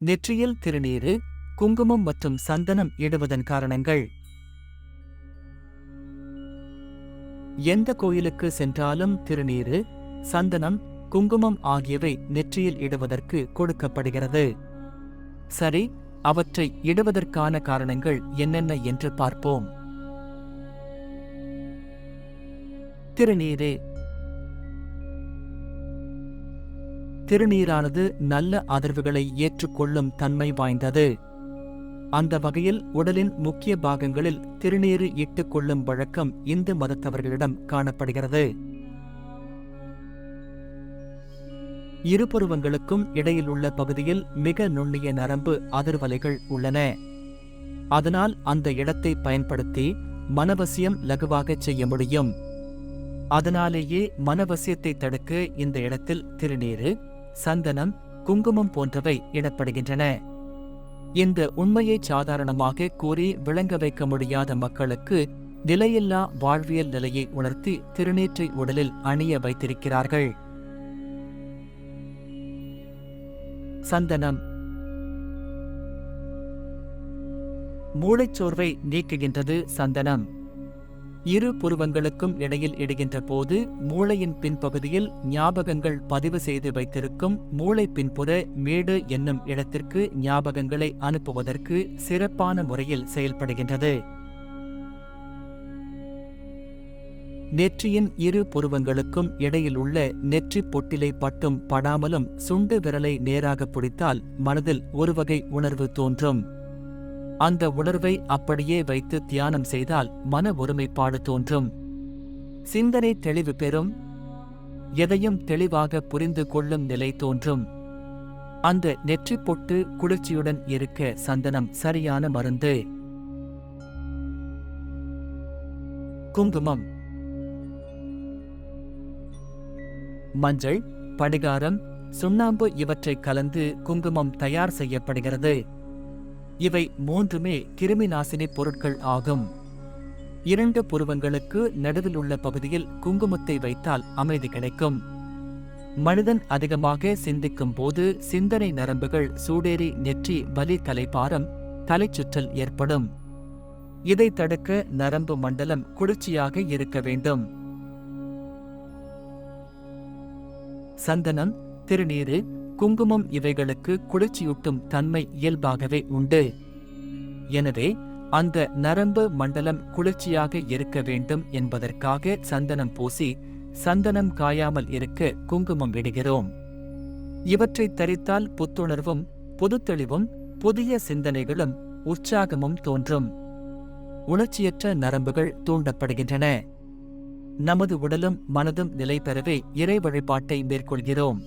நெற்றியில் திருநீறு குங்குமம் மற்றும் சந்தனம் இடுவதன் காரணங்கள். எந்த கோயிலுக்கு சென்றாலும் திருநீறு சந்தனம் குங்குமம் ஆகியவை நெற்றியில் இடுவதற்கு கொடுக்கப்படுகிறது. சரி அவற்றை இடுவதற்கான காரணங்கள் என்னென்ன என்று பார்ப்போம். திருநீரே திருநீரானது நல்ல அதிர்வுகளை ஏற்றுக்கொள்ளும் தன்மை வாய்ந்தது. அந்த வகையில் உடலின் முக்கிய பாகங்களில் திருநீரு இட்டுக்கொள்ளும் வழக்கம் இந்து மதத்தவர்களிடம் காணப்படுகிறது. இருபருவங்களுக்கும் இடையில் உள்ள பகுதியில் மிக நுண்ணிய நரம்பு அதிர்வலைகள் உள்ளன. அதனால் அந்த இடத்தை பயன்படுத்தி மனவசியம் லகுவாகச் செய்ய முடியும். அதனாலேயே மனவசியத்தை தடுக்க இந்த இடத்தில் திருநீரு சந்தனம் குங்குமம் போன்றவை இடப்படுகின்றன இந்த உண்மையை சாதாரணமாக கூறி விளங்க வைக்க முடியாத மக்களுக்கு நிலையில்லா வாழ்வியல் நிலையை உணர்த்தி திருநீற்றை உடலில் அணிய வைத்திருக்கிறார்கள். சந்தனம். மூளைச்சோர்வை நீக்குகின்றது சந்தனம். இரு புருவங்களுக்கும் இடையில் இடுகின்ற போது மூளையின் பின்பகுதியில் ஞாபகங்கள் பதிவு செய்து வைத்திருக்கும் மூளை பின்புற மேடு என்னும் இடத்திற்கு ஞாபகங்களை அனுப்புவதற்கு சிறப்பான முறையில் செயல்படுகின்றது. நெற்றியின் இரு புருவங்களுக்கும் இடையில் உள்ள நெற்றி பொட்டிலை பட்டும் படாமலும் சுண்டு விரலை நேராக பிடித்தால் மனதில் ஒருவகை உணர்வு தோன்றும். அந்த உணர்வை அப்படியே வைத்து தியானம் செய்தால் மன ஒருமைப்பாடு தோன்றும். சிந்தனை தெளிவு பெறும். எதையும் தெளிவாக புரிந்து கொள்ளும் நிலை தோன்றும். அந்த நெற்றி பொட்டு குளிர்ச்சியுடன் இருக்க சந்தனம் சரியான மருந்து. குங்குமம். மஞ்சள் படிகாரம் சுண்ணாம்பு இவற்றை கலந்து குங்குமம் தயார் செய்யப்படுகிறது. இவை மூன்றுமே கிருமி நாசினி பொருட்கள் ஆகும். இரண்டு புருவங்களுக்கு நடுவில் உள்ள பகுதியில் குங்குமத்தை வைத்தால் அமைதி கிடைக்கும். மனிதன் அதிகமாக சிந்திக்கும் போது சிந்தனை நரம்புகள் சூடேறி நெற்றி வலி தலைப்பாரம் தலைச்சுற்றல் ஏற்படும். இதை தடுக்க நரம்பு மண்டலம் குளிர்ச்சியாக இருக்க வேண்டும். சந்தனம் திருநீரு குங்குமம் இவைகளுக்கு குளிர்ச்சியூட்டும் தன்மை இயல்பாகவே உண்டு. எனவே அந்த நரம்பு மண்டலம் குளிர்ச்சியாக இருக்க வேண்டும் என்பதற்காக சந்தனம் பூசி சந்தனம் காயாமல் இருக்க குங்குமம் இடுகிறோம். இவற்றை தரித்தால் புத்துணர்வும் புதுத்தெளிவும் புதிய சிந்தனைகளும் உற்சாகமும் தோன்றும். உணர்ச்சியற்ற நரம்புகள் தூண்டப்படுகின்றன. நமது உடலும் மனதும் நிலை பெறவே இறை வழிபாட்டை மேற்கொள்கிறோம்.